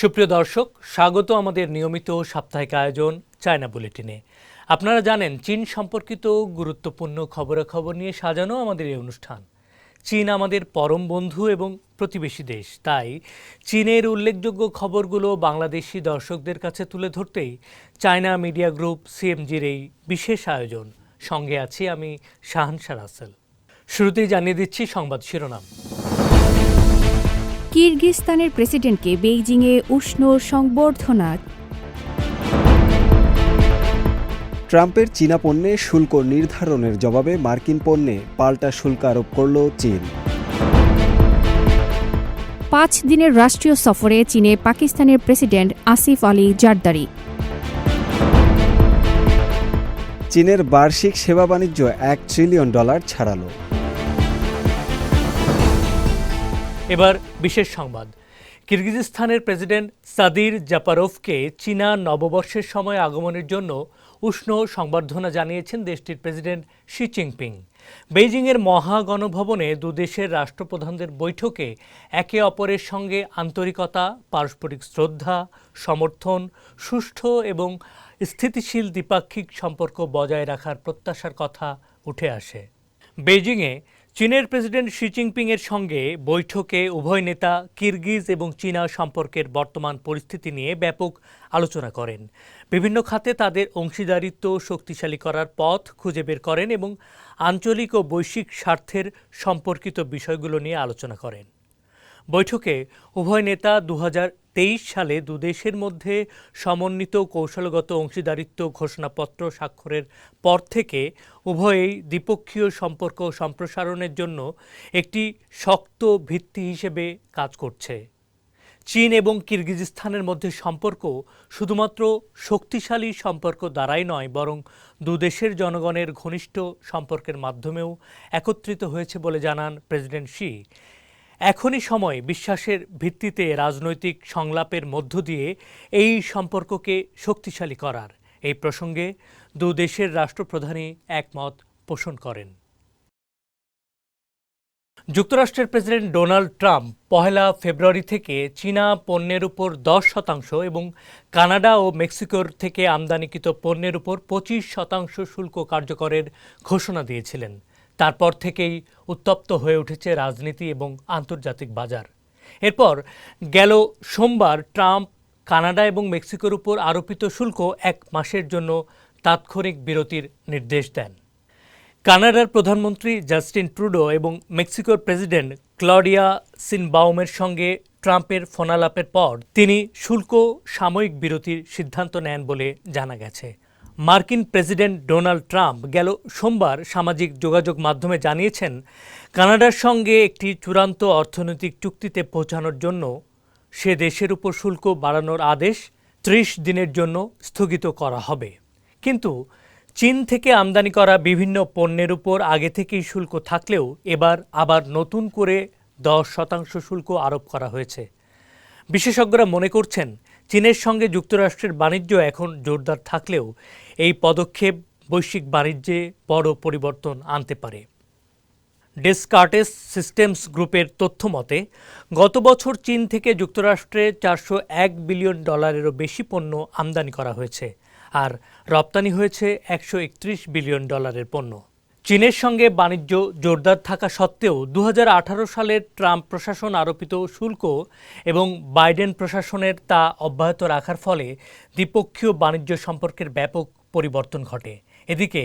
সুপ্রিয় দর্শক, স্বাগত আমাদের নিয়মিত সাপ্তাহিক আয়োজন চায়না বুলেটিনে। আপনারা জানেন, চীন সম্পর্কিত গুরুত্বপূর্ণ খবরাখবর নিয়ে সাজানো আমাদের এই অনুষ্ঠান। চীন আমাদের পরম বন্ধু এবং প্রতিবেশী দেশ, তাই চীনের উল্লেখযোগ্য খবরগুলো বাংলাদেশি দর্শকদের কাছে তুলে ধরতেই চায়না মিডিয়া গ্রুপ সিএমজির এই বিশেষ আয়োজন। সঙ্গে আছি আমি শাহানশা রাসেল শুরুতেই জানিয়ে দিচ্ছি সংবাদ শিরোনাম। কিরগিজস্তানের প্রেসিডেন্টকে বেইজিংয়ে উষ্ণ সংবর্ধনা। ট্রাম্পের চীনা পণ্যে শুল্ক নির্ধারণের জবাবে মার্কিন পণ্যে পাল্টা শুল্ক আরোপ করল চীন। পাঁচ দিনের রাষ্ট্রীয় সফরে চীনে পাকিস্তানের প্রেসিডেন্ট আসিফ আলী জারদারি। চীনের বার্ষিক সেবা বাণিজ্য এক ট্রিলিয়ন ডলার ছাড়ালো। এবার বিশেষ সংবাদ। কিরগিজস্তানের প্রেসিডেন্ট সাদির জাপারোভকে চীনা নববর্ষের সময় আগমনের জন্য উষ্ণ সংবর্ধনা জানিয়েছেন দেশটির প্রেসিডেন্ট শি জিনপিং। বেইজিংয়ের মহাগণভবনে দুদেশের রাষ্ট্রপ্রধানদের বৈঠকে একে অপরের সঙ্গে আন্তরিকতা, পারস্পরিক শ্রদ্ধা, সমর্থন, সুষ্ঠু এবং স্থিতিশীল দ্বিপাক্ষিক সম্পর্ক বজায় রাখার প্রত্যাশার কথা উঠে আসে। বেইজিংয়ে চীনের প্রেসিডেন্ট শি জিনপিংয়ের সঙ্গে বৈঠকে উভয় নেতা কিরগিজ এবং চীনা সম্পর্কের বর্তমান পরিস্থিতি নিয়ে ব্যাপক আলোচনা করেন। বিভিন্ন খাতে তাদের অংশীদারিত্ব শক্তিশালী করার পথ খুঁজে বের করেন এবং আঞ্চলিক ও বৈশ্বিক স্বার্থের সম্পর্কিত বিষয়গুলো নিয়ে আলোচনা করেন। বৈঠকে উভয় নেতা দু হাজার সালে দুদেশের মধ্যে সমন্বিত কৌশলগত অংশীদারিত্ব ঘোষণাপত্র স্বাক্ষরের পর থেকে উভয়েই দ্বিপক্ষীয় সম্পর্ক সম্প্রসারণের জন্য একটি শক্ত ভিত্তি হিসেবে কাজ করছে। চীন এবং কিরগিজস্তানের মধ্যে সম্পর্ক শুধুমাত্র শক্তিশালী সম্পর্ক দ্বারাই নয়, বরং দুদেশের জনগণের ঘনিষ্ঠ সম্পর্কের মাধ্যমেও একত্রিত হয়েছে বলে জানান প্রেসিডেন্ট শি। এখনই সময় বিশ্বাসের ভিত্তিতে রাজনৈতিক সংলাপের মধ্য দিয়ে এই সম্পর্ককে শক্তিশালী করার। এই প্রসঙ্গে দু দেশের রাষ্ট্রপ্রধানই একমত পোষণ করেন। যুক্তরাষ্ট্রের প্রেসিডেন্ট ডোনাল্ড ট্রাম্প পহেলা ফেব্রুয়ারি থেকে চীনা পণ্যের উপর দশ শতাংশ এবং কানাডা ও মেক্সিকোর থেকে আমদানিকৃত পণ্যের উপর পঁচিশ শতাংশ শুল্ক কার্যকরের ঘোষণা দিয়েছিলেন। তারপর থেকেই উত্তপ্ত হয়ে উঠেছে রাজনীতি এবং আন্তর্জাতিক বাজার। এরপর গেল সোমবার ট্রাম্প কানাডা এবং মেক্সিকোর উপর আরোপিত শুল্ক এক মাসের জন্য তাৎক্ষণিক বিরতির নির্দেশ দেন। কানাডার প্রধানমন্ত্রী জাস্টিন ট্রুডো এবং মেক্সিকোর প্রেসিডেন্ট ক্লডিয়া সিনবাউমের সঙ্গে ট্রাম্পের ফোনালাপের পর তিনি শুল্ক সাময়িক বিরতির সিদ্ধান্ত নেন বলে জানা গেছে। মার্কিন প্রেসিডেন্ট ডোনাল্ড ট্রাম্প গেল সোমবার সামাজিক যোগাযোগ মাধ্যমে জানিয়েছেন, কানাডার সঙ্গে একটি চূড়ান্ত অর্থনৈতিক চুক্তিতে পৌঁছানোর জন্য সে দেশের উপর শুল্ক বাড়ানোর আদেশ ত্রিশ দিনের জন্য স্থগিত করা হবে। কিন্তু চীন থেকে আমদানি করা বিভিন্ন পণ্যের উপর আগে থেকেই শুল্ক থাকলেও এবার আবার নতুন করে দশ শতাংশ শুল্ক আরোপ করা হয়েছে। বিশেষজ্ঞরা মনে করছেন চীনের সঙ্গে যুক্তরাষ্ট্রের বাণিজ্য এখন জোরদার থাকলেও এই পদক্ষেপ বৈশ্বিক বাণিজ্যে বড় পরিবর্তন আনতে পারে। ডেসকার্টেস সিস্টেমস গ্রুপের তথ্য মতে, গত বছর চীন থেকে যুক্তরাষ্ট্রে চারশো এক বিলিয়ন ডলারেরও বেশি পণ্য আমদানি করা হয়েছে, আর রপ্তানি হয়েছে একশো একত্রিশ বিলিয়ন ডলারের পণ্য। চীনের সঙ্গে বাণিজ্য জোরদার থাকা সত্ত্বেও দু হাজার আঠারো সালের ট্রাম্প প্রশাসন আরোপিত শুল্ক এবং বাইডেন প্রশাসনের তা অব্যাহত রাখার ফলে দ্বিপক্ষীয় বাণিজ্য সম্পর্কের ব্যাপক পরিবর্তন ঘটে। এদিকে,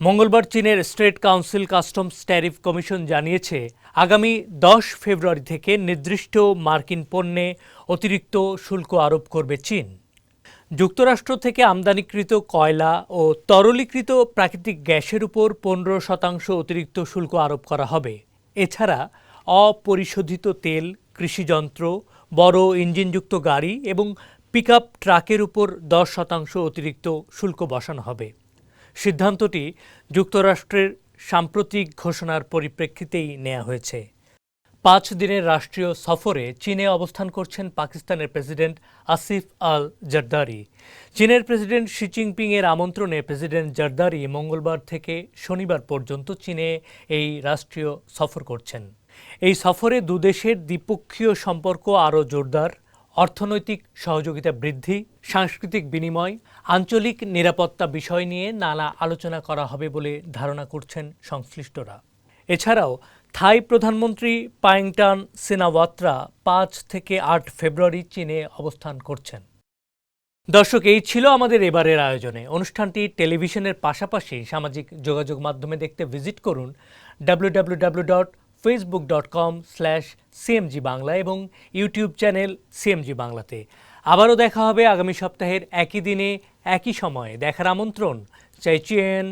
মঙ্গলবার চীনের state council customs tariff commission জানিয়েছে, আগামী দশ ফেব্রুয়ারি থেকে নির্দিষ্ট মার্কিন পণ্যে অতিরিক্ত শুল্ক আরোপ করবে চীন। যুক্তরাষ্ট্র থেকে আমদানিকৃত কয়লা ও তরলীকৃত প্রাকৃতিক গ্যাসের উপর পনেরো শতাংশ অতিরিক্ত শুল্ক আরোপ করা হবে। এছাড়া, অপরিশোধিত তেল, কৃষিযন্ত্র, বড় ইঞ্জিনযুক্ত গাড়ি এবং পিকআপ ট্রাকের উপর দশ শতাংশ অতিরিক্ত শুল্ক বসানো হবে। সিদ্ধান্তটি যুক্তরাষ্ট্রের সাম্প্রতিক ঘোষণার পরিপ্রেক্ষিতেই নেওয়া হয়েছে। পাঁচ দিনের রাষ্ট্রীয় সফরে চীনে অবস্থান করছেন পাকিস্তানের প্রেসিডেন্ট আসিফ আল জারদারি। চীনের প্রেসিডেন্ট শি জিনপিং এর আমন্ত্রণে প্রেসিডেন্ট জারদারি মঙ্গলবার থেকে শনিবার পর্যন্ত চীনে এই রাষ্ট্রীয় সফর করছেন। এই সফরে দুদেশের দ্বিপক্ষীয় সম্পর্ক আরও জোরদার, অর্থনৈতিক সহযোগিতা বৃদ্ধি, সাংস্কৃতিক বিনিময়, আঞ্চলিক নিরাপত্তা বিষয় নিয়ে নানা আলোচনা করা হবে বলে ধারণা করছেন সংশ্লিষ্টরা। এছাড়াও থাই প্রধানমন্ত্রী পাইংটান সিনাওয়াত্রা পাঁচ থেকে আট ফেব্রুয়ারি চীনে অবস্থান করছেন। দর্শক, এই ছিল আমাদের এবারের আয়োজনে। অনুষ্ঠানটি টেলিভিশনের পাশাপাশি সামাজিক যোগাযোগ মাধ্যমে দেখতে ভিজিট করুন WWW dot Facebook dot com slash CMG Bangla এবং ইউটিউব চ্যানেল সিএমজি বাংলাতে আবারও দেখা হবে আগামী সপ্তাহের একই দিনে, একই সময়ে। দেখার আমন্ত্রণ চাইচিয়েন